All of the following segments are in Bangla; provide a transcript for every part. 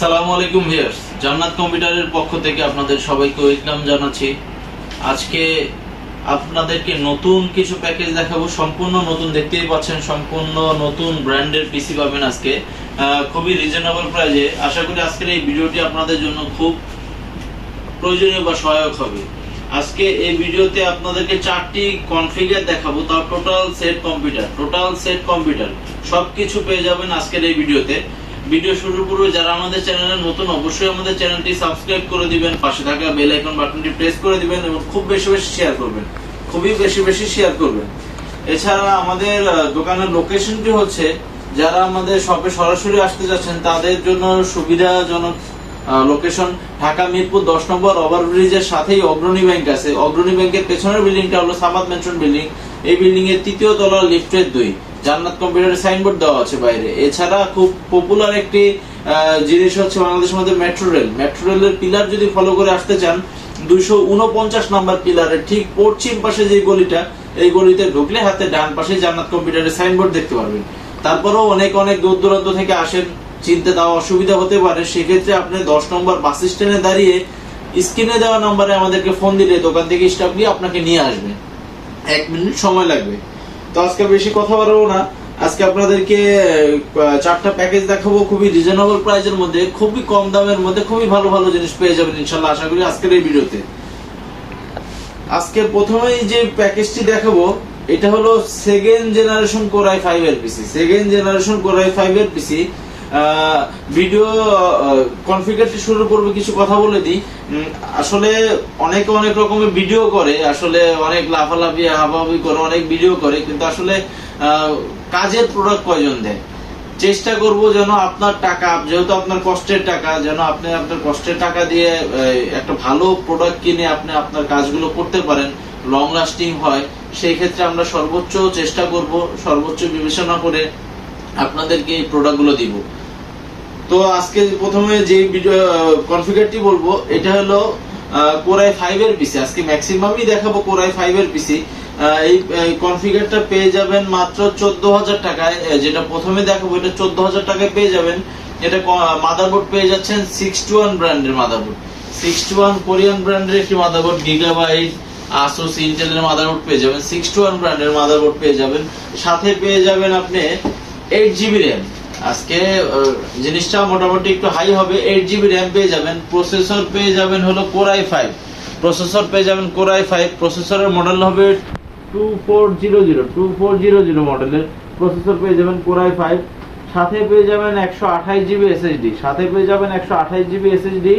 আসসালামু আলাইকুম ভিউয়ার্স, জান্নাত কম্পিউটারের পক্ষ থেকে আপনাদের সবাইকে ওয়েলকাম জানাচ্ছি। আজকে আপনাদেরকে নতুন কিছু প্যাকেজ দেখাবো, সম্পূর্ণ নতুন, দেখতেই পাচ্ছেন সম্পূর্ণ নতুন ব্র্যান্ডের পিসি পাবেন আজকে। খুবই রিজনেবল প্রাইজে আশা করি আজকের এই ভিডিওটি আপনাদের জন্য খুব প্রয়োজনীয় বা সহায়ক হবে। আজকে এই ভিডিওতে আপনাদেরকে চারটি কনফিগার দেখাবো, তার total set computer total set computer সবকিছু পেয়ে যাবেন আজকের এই ভিডিওতে। ভিডিও শুরুর পূর্বে যারা আমাদের চ্যানেলে নতুন, অবশ্যই আমাদের চ্যানেলটি সাবস্ক্রাইব করে দিবেন, পাশে থাকা বেল আইকন বাটনটি প্রেস করে দিবেন এবং খুব বেশি বেশি শেয়ার করবেন। খুবই বেশি বেশি শেয়ার করবেন। এছাড়া আমাদের দোকানের লোকেশনটি হচ্ছে, যারা আমাদের শপে সরাসরি আসতে যাচ্ছেন, তাদের জন্য সুবিধাজনক লোকেশন ঢাকা মিরপুর দশ নম্বর ওভার ব্রিজের সাথেই অগ্রণী ব্যাংক আছে। অগ্রণী ব্যাংকের পেছনের বিল্ডিংটা হলো সামাদ মেনশন বিল্ডিং এই বিল্ডিং এর তৃতীয় তলার লিফটের দুই। জান্নাত কম্পিউটারের সাইনবোর্ড দেওয়া আছে বাইরে। এছাড়া খুব পপুলার একটি জিনিস হচ্ছে বাংলাদেশের মধ্যে মেট্রো রেল মেট্রো রেলের পিলার যদি ফলো করে আসতে চান, দুইশো উনপঞ্চাশ নাম্বার পিলারের ঠিক পশ্চিম পাশে যে গলিটা, এই গলিতে ঢুকলে হাতে ডান পাশে জান্নাত কম্পিউটারের সাইনবোর্ড দেখতে পারবেন। তারপরেও অনেক অনেক দূর দূরান্ত থেকে আসেন। চিনতে দেওয়া অসুবিধা হতে পারে। সেক্ষেত্রে আপনি দশ নম্বর বাস স্ট্যান্ডে দাঁড়িয়ে স্ক্রিনে দেওয়া নম্বরে আমাদেরকে ফোন দিলে দোকান থেকে স্টাফ নিয়ে আপনাকে নিয়ে আসবে। এক মিনিট সময় লাগবে। তো আজকে বেশি কথা বাড়াবো না। আজকে আপনাদেরকে চারটা প্যাকেজ দেখাবো খুবই রিজনেবল প্রাইজের মধ্যে, খুবই কম দামের মধ্যে, খুবই ভালো ভালো জিনিস পেয়ে যাবেন ইনশাল্লাহ আশা করি আজকের এই ভিডিওতে। আজকে প্রথমেই যে প্যাকেজটি দেখাবো, এটা হলো সেকেন্ড জেনারেশন কোরাই ফাইভ এর PC second generation Core i five এর পিসি ভিডিও কনফিগারটি শুরু করব, কিছু কথা বলে দিই। আসলে অনেকে অনেক রকমের ভিডিও করে, আসলে অনেক লাফালাফি, হাফাহাফি করে, অনেক ভিডিও করে, কিন্তু আসলে কাজের প্রোডাক্ট কয়জন দেয়? চেষ্টা করব যেন আপনার টাকা, যেহেতু আপনার কষ্টের টাকা, যেন আপনি আপনার কষ্টের টাকা দিয়ে একটা ভালো প্রোডাক্ট কিনে আপনি আপনার কাজগুলো করতে পারেন লং লাস্টিং হয়, সেই ক্ষেত্রে আমরা সর্বোচ্চ চেষ্টা করব, সর্বোচ্চ বিবেচনা করে আপনাদেরকে এই প্রোডাক্টগুলো দিব। তো আজকে প্রথমে যে কনফিগারটি বলব, এটা হলো কোরাই ফাইভ এর পিসি আজকে ম্যাক্সিমামই দেখাবো কোরাই ফাইভ এর পিসি এই কনফিগারটা পেয়ে যাবেন মাত্র চোদ্দ হাজার টাকায় যেটা প্রথমে দেখাবো, এটা চোদ্দ হাজার টাকায় পেয়ে যাবেন। এটা মাদারবোর্ড পেয়ে যাচ্ছেন সিক্স টু ওয়ান ব্র্যান্ডের motherboard six two one Korean ব্র্যান্ডের একটি মাদারবোর্ড গিগাবাইট আসুস ইন্টেলের মাদারবোর্ড পেয়ে যাবেন। সিক্স টু ওয়ান ব্র্যান্ডের মাদারবোর্ড পেয়ে যাবেন। সাথে পেয়ে যাবেন আপনি এইট জিবি র্যাম আজকে জিনিসটা মোটামুটি একটু হাই হবে। এইট জিবি র্যাম পেয়ে যাবেন। প্রসেসর পেয়ে যাবেন হলো কোরাই ফাইভ প্রসেসর পেয়ে যাবেন কোরাই ফাইভ প্রসেসরের মডেল হবে two four zero zero two four zero zero মডেলের প্রসেসর পেয়ে যাবেন কোরাই ফাইভ সাথে পেয়ে যাবেন একশো আঠাশ জিবি এসএসডি সাথে পেয়ে যাবেন একশো আঠাশ জিবি এসএসডি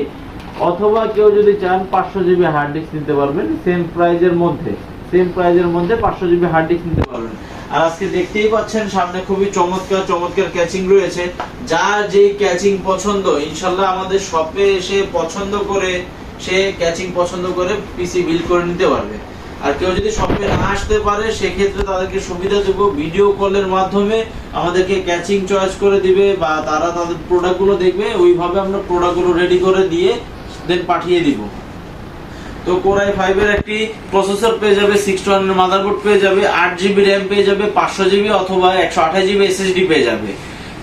অথবা কেউ যদি চান পাঁচশো জিবি হার্ড ডিস্ক নিতে পারবেন। সেম প্রাইজের মধ্যে। সেম প্রাইজের মধ্যে পাঁচশো জিবি হার্ড ডিস্ক নিতে পারবেন। আর আজকে দেখতেই পাচ্ছেন, সামনে খুবই চমৎকার চমৎকার ক্যাচিং রয়েছে। যার যে ক্যাচিং পছন্দ, ইনশাল্লাহ আমাদের শপে এসে পছন্দ করে, সে ক্যাচিং পছন্দ করে পিসি বিল করে নিতে পারবে। আর কেউ যদি শপে না আসতে পারে, সেক্ষেত্রে তাদেরকে সুবিধা দেবো ভিডিও কলের মাধ্যমে আমাদেরকে ক্যাচিং চয়েস করে দিবে বা তারা তাদের প্রোডাক্টগুলো দেখবে, ওইভাবে আমরা প্রোডাক্টগুলো রেডি করে দিয়ে দেন পাঠিয়ে দিব। তো কোরাই ফাইভ এর একটি প্রসেসর পেয়ে যাবে সিক্স টু মাদারবোর্ড পেয়ে যাবে, আট জিবি র্যাম পেয়ে যাবে, পাঁচশো জিবি অথবা একশো আঠাশ জিবি এসএসডি পেয়ে যাবে।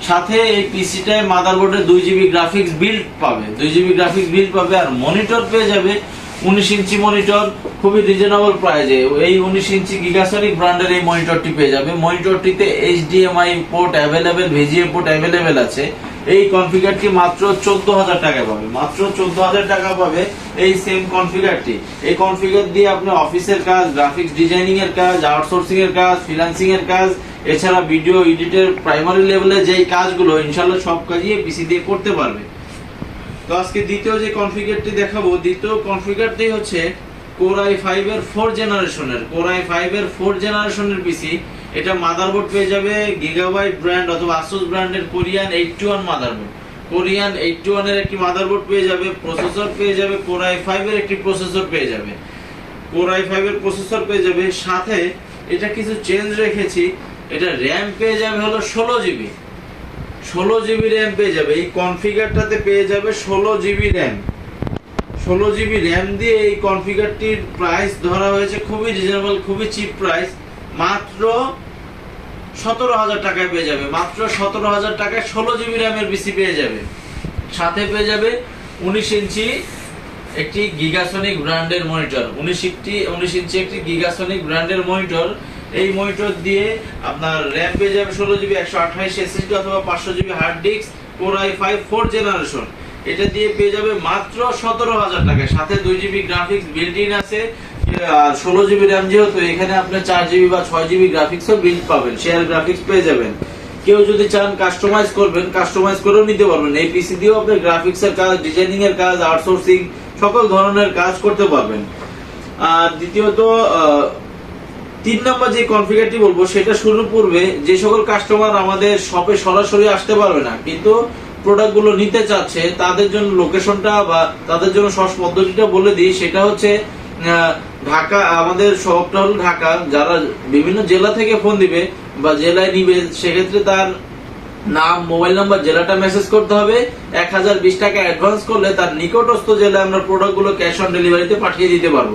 সাথে এই পিসিটায় মাদারবোর্ডে দুই জিবি গ্রাফিক্স বিল্ড পাবে। দুই জিবি গ্রাফিক্স বিল্ড পাবে আর মনিটর পেয়ে যাবে উনিশ ইঞ্চি মনিটর খুবই রিজনেবল প্রাইজে এই উনিশ ইঞ্চি গিগাসরিক ব্র্যান্ডের এই মনিটরটি পেয়ে যাবে। মনিটরটিতে HDMI port available VGA port available আছে। এই কনফিগারটি মাত্র চোদ্দ হাজার টাকা পাবে। মাত্র চোদ্দ হাজার টাকা পাবে এই সেম কনফিগারটি এই কনফিগার দিয়ে আপনি অফিসের কাজ গ্রাফিক্স ডিজাইনিং এর কাজ আউটসোর্সিং এর কাজ ফ্রিল্যান্সিং এর কাজ, এছাড়া ভিডিও এডিটের প্রাইমারি লেভেলে যেই কাজগুলো ইনশাল্লাহ সব কাজই পিসি দিয়ে করতে পারবে। তো আজকে দ্বিতীয় যে কনফিগারটি দেখাবো, দ্বিতীয় কনফিগারটি হচ্ছে কোরাই ফাইভ এর ফোর জেনারেশনের কোরাই ফাইভ এর ফোর জেনারেশনের পিসি এটা মাদারবোর্ড পেয়ে যাবে গিগাবাইট ব্র্যান্ড অথবা আসুস ব্র্যান্ডের Korean eight two one motherboard Korean eight two ওয়ানের একটি মাদারবোর্ড পেয়ে যাবে প্রসেসর পেয়ে যাবে কোরাই ফাইভ এর একটি প্রসেসর পেয়ে যাবে। কোরাই ফাইভ এর প্রসেসর পেয়ে যাবে, সাথে এটা কিছু চেঞ্জ রেখেছি, এটা র্যাম পেয়ে যাবে হলো ষোলো জিবি ষোলো জিবি র্যাম পেয়ে যাবে, এই কনফিগারটাতে পেয়ে যাবে ষোলো জিবি র্যাম ষোলো জিবি র্যাম দিয়ে এই কনফিগারটির প্রাইস ধরা হয়েছে খুবই রিজনেবল খুবই চিপ প্রাইস মাত্র সতেরো হাজার টাকায় পেয়ে যাবে। মাত্র সতেরো হাজার টাকায় ষোলো জিবি র্যামের পিসি পেয়ে যাবে। সাথে পেয়ে যাবে উনিশ ইঞ্চি একটি গিগাসনিক ব্র্যান্ডের মনিটর। উনিশ একটি, উনিশ ইঞ্চি একটি গিগাসনিক ব্র্যান্ডের মনিটর। এই মনিটর দিয়ে আপনার র্যাম পেয়ে যাবে ষোলো জিবি, একশো আঠাইশ এসএসডি অথবা পাঁচশো GB hard disk core i five four generation এটা দিয়ে পেয়ে যাবে মাত্র সতেরো হাজার টাকায়। সাথে দুই জিবি গ্রাফিক্স বিল্ড ইন আছে। ষোলো জিবি র্যাম যেহেতু, এখানে আপনি চার জিবি বা ছয় জিবি গ্রাফিক্সও বিল্ড পাবেন শেয়ার গ্রাফিক্স পেয়ে যাবেন। কেউ যদি চান কাস্টমাইজ করবেন কাস্টমাইজ করেও নিতে পারবেন। এই পিসি দিয়েও আপনি গ্রাফিক্স এর কাজ ডিজাইনিং এর কাজ আউটসোর্সিং সকল ধরনের কাজ করতে পারবেন। আর দ্বিতীয়ত তিন নম্বর যে কনফিগারটি বলব, সেটা শুরুর পূর্বে যে সকল কাস্টমার আমাদের শপে সরাসরি আসতে পারবে না, কিন্তু প্রোডাক্টগুলো নিতে চাচ্ছে, তাদের জন্য লোকেশনটা বা তাদের জন্য সহজ পদ্ধতিটা বলে দিই, সেটা হচ্ছে ঢাকা, আমাদের শহরটা হলো ঢাকা, যারা বিভিন্ন জেলা থেকে ফোন দিবে বা জেলায় নিবে, সেক্ষেত্রে তার নাম মোবাইল নাম্বার জেলাটা মেসেজ করতে হবে। এক হাজার বিশ টাকা অ্যাডভান্স করলে তার নিকটস্থ জেলায় আমরা প্রোডাক্টগুলো ক্যাশ অন ডেলিভারিতে পাঠিয়ে দিতে পারব।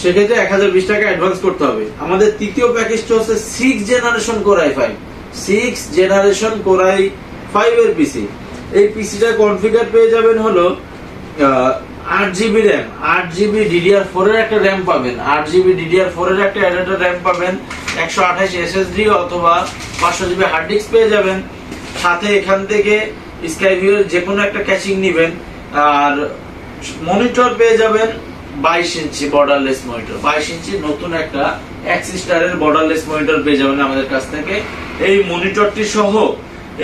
সেক্ষেত্রে এক হাজার বিশ টাকা অ্যাডভান্স করতে হবে। আমাদের তৃতীয় প্যাকেজটা হচ্ছে six generation core i five six generation core i five এর পিসি এই পিসিটা কনফিগার পেয়ে যাবেন হলো আট জিবি র্যাম আট জিবি ডিডিআর ফোর এর একটা র্যাম পাবেন। আট জিবি ডিডিআর ফোর এর একটা অ্যাডাপ্টার র্যাম পাবেন। একশো আঠাশ এসএসডি অথবা পাঁচশো জিবি হার্ড ডিস্ক পেয়ে যাবেন। সাথে এখান থেকে স্কাইভিউ এর যে কোনো একটা ক্যাচিং নেবেন। আর মনিটর পেয়ে যাবেন বাইশ ইঞ্চি বর্ডারলেস মনিটর বাইশ ইঞ্চি নতুন একটা অ্যাক্সিস স্টারের বর্ডারলেস মনিটর পেয়ে যাবেন আমাদের কাছ থেকে। এই মনিটরটি সহ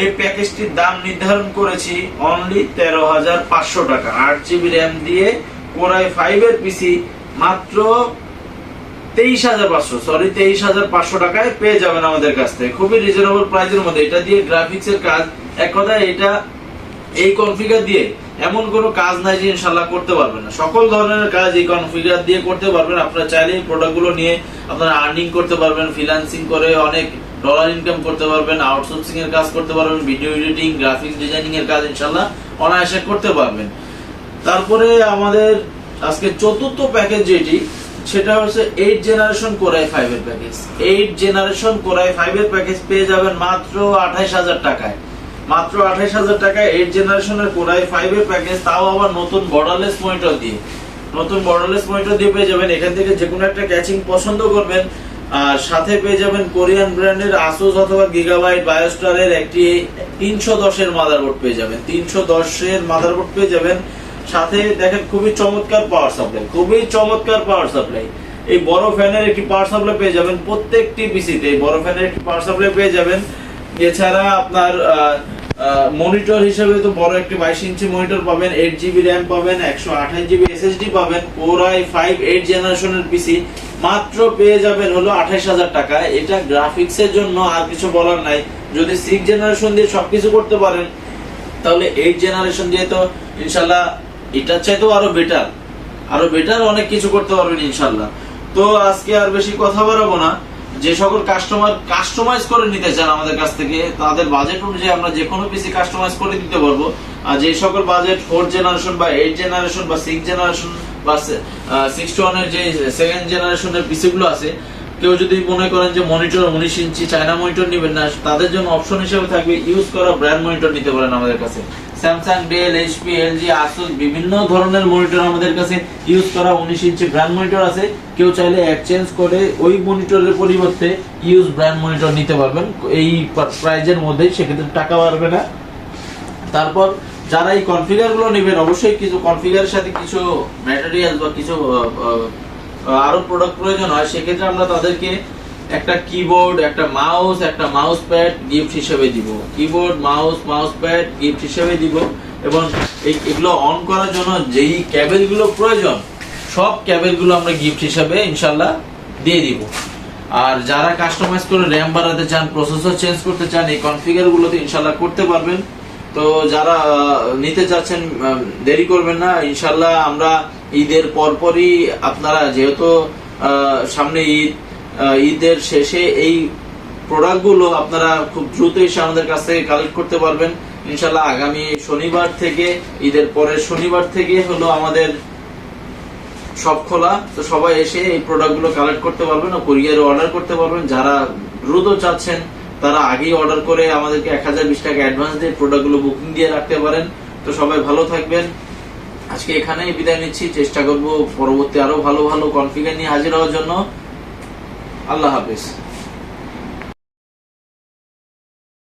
এই প্যাকেজটির দাম নির্ধারণ করেছি অনলি তেরো হাজার পাঁচশো টাকা। আট জিবি র্যাম দিয়ে কোরাই ফাইভ এর পিসি মাত্র তেইশ হাজার পাঁচশো সরি তেইশ হাজার পাঁচশো টাকায় পেয়ে যাবেন আমাদের কাছ থেকে। খুবই রিজনেবল প্রাইসের মধ্যে। এটা দিয়ে গ্রাফিক্স এর কাজ, এক কথায় এটা এই কনফিগার দিয়ে এমন কোনো কাজ নাই যে ইনশাল্লাহ করতে পারবেন না। সকল ধরনের কাজ এই কনফিগার দিয়ে করতে পারবেন। আপনারা চাইলে এই প্রোডাক্টগুলো নিয়ে আপনারা আর্নিং করতে পারবেন ফ্রিল্যান্সিং করে অনেক ডলার ইনকাম করতে পারবেন আউটসোর্সিং এর কাজ করতে পারবেন ভিডিও এডিটিং গ্রাফিক্স ডিজাইনিং এর কাজ ইনশাল্লাহ অনায়াসে করতে পারবেন। তারপরে আমাদের আজকে চতুর্থ প্যাকেজ যেটি, সেটা হচ্ছে eight generation core i five এর package eight generation core i five এর প্যাকেজ পেয়ে যাবেন মাত্র আঠাইশ হাজার টাকায়। মাত্র আঠাইশ হাজার টাকায় এইট জেনারেশনের কোরাই ফাইভ এর প্যাকেজ তাও আবার নতুন বর্ডারলেস মনিটর দিয়ে। নতুন বর্ডারলেস মনিটর দিয়ে পেয়ে যাবেন, এখান থেকে যে কোনো একটা ক্যাচিং পছন্দ করবেন। আর সাথে পেয়ে যাবেন কোরিয়ান ব্র্যান্ডের আসুস অথবা গিগাবাইট বায়োস্টারের একটি তিনশো দশের মাদারবোর্ড পেয়ে যাবেন। তিনশো দশের মাদারবোর্ড পেয়ে যাবেন। সাথে দেখেন খুবই চমৎকার পাওয়ার সাপ্লাই খুবই চমৎকার পাওয়ার সাপ্লাই এই বড় ফ্যানের একটি পাওয়ার সাপ্লাই পেয়ে যাবেন প্রত্যেকটি পিসিতে এই বড় ফ্যানের একটি পাওয়ার সাপ্লাই পেয়ে যাবেন। এছাড়া আপনার মনিটর হিসেবে তো বড় একটি বাইশ ইঞ্চি মনিটর পাবেন এইট জিবি র্যাম পাবেন, একশো আঠাশ জিবি এসএসডি পাবেন কোরাই ফাইভ এইট জেনারেশনের পিসি মাত্র পেয়ে যাবেন হলো আঠাশ হাজার টাকা। এটা গ্রাফিক্স এর জন্য আর কিছু বলার নাই। যদি সিক্স জেনারেশন দিয়ে সবকিছু করতে পারেন, তাহলে এইট জেনারেশন দিয়ে তো ইনশাল্লাহ এটার চাইতেও আরও বেটার আরও বেটার অনেক কিছু করতে পারবেন ইনশাল্লাহ। তো আজকে আর বেশি কথা বাড়াবো না। যে সকল কাস্টমার কাস্টমাইজ করে নিতে চান আমাদের কাছ থেকে, তাদের বাজেট অনুযায়ী আমরা যে কোনো পিসি কাস্টমাইজ করে দিতে পারব। আর যে সকল বাজেট ফোর্থ জেনারেশন বা এইট জেনারেশন বা সিক্স জেনারেশন বা সিক্স ওয়ানের যে সেকেন্ড জেনারেশনের পিসি গুলো আছে, কেউ যদি মনে করেন যে মনিটর উনিশ ইঞ্চি চায়না মনিটর নেবেন না, তাদের জন্য অপশন হিসেবে থাকবে ইউজ করা ব্র্যান্ড মনিটর নিতে পারেন আমাদের কাছে। Samsung Dell HP LG Asus বিভিন্ন ধরনের মনিটর আমাদের কাছে ইউজ করা উনিশ ইঞ্চি ব্র্যান্ড মনিটর আছে। কেউ চাইলে এক্সচেঞ্জ করে ওই মনিটরের পরিবর্তে ইউজ ব্র্যান্ড মনিটর নিতে পারবেন। এই প্রাইজের মধ্যেই সেক্ষেত্রে টাকা বাড়বে না। তারপর যারা এই কনফিগারগুলো নেবেন অবশ্যই কিছু কনফিগারের সাথে কিছু ম্যাটেরিয়াল বা কিছু আহ, আহ, আরও প্রোডাক্ট প্রয়োজন হয় সেক্ষেত্রে আমরা তাদেরকে একটা কিবোর্ড একটা মাউস একটা মাউস প্যাড গিফট হিসেবে দিব। Keyboard mouse mouse pad gift হিসেবে দিব এবং এগুলো অন করার জন্য যেই ক্যাবেলগুলো প্রয়োজন, সব ক্যাবেলগুলো আমরা গিফট হিসেবে ইনশাল্লাহ দিয়ে দিব। আর যারা কাস্টমাইজ করে র্যাম বাড়াতে চান প্রসেসর চেঞ্জ করতে চান, এই কনফিগার গুলোতে ইনশাল্লাহ করতে পারবেন। তো যারা নিতে চাচ্ছেন দেরি করবেন না ইনশাল্লাহ আমরা ঈদের পরপরই আপনারা যেহেতু সামনে ঈদ ঈদের শেষে এই প্রোডাক্টগুলো আপনারা খুব দ্রুত এসে আমাদের কাছ থেকে কালেক্ট করতে পারবেন। ইনশাল্লাহ আগামী শনিবার থেকে, ঈদের পরের শনিবার থেকে হলো আমাদের সব খোলা। তো সবাই এসে এই প্রোডাক্টগুলো কালেক্ট করতে পারবেন ও কুরিয়ারে অর্ডার করতে পারবেন। যারা দ্রুত চাচ্ছেন, তারা আগেই অর্ডার করে আমাদেরকে এক হাজার বিশ টাকা অ্যাডভান্স দিয়ে প্রোডাক্টগুলো বুকিং দিয়ে রাখতে পারেন। তো সবাই ভালো থাকবেন। আজকে এখানেই বিদায় নিচ্ছি। চেষ্টা করব পরবর্তী আরও ভালো ভালো কনফিগার নিয়ে হাজির হওয়ার জন্য। আল্লাহ হাফিজ।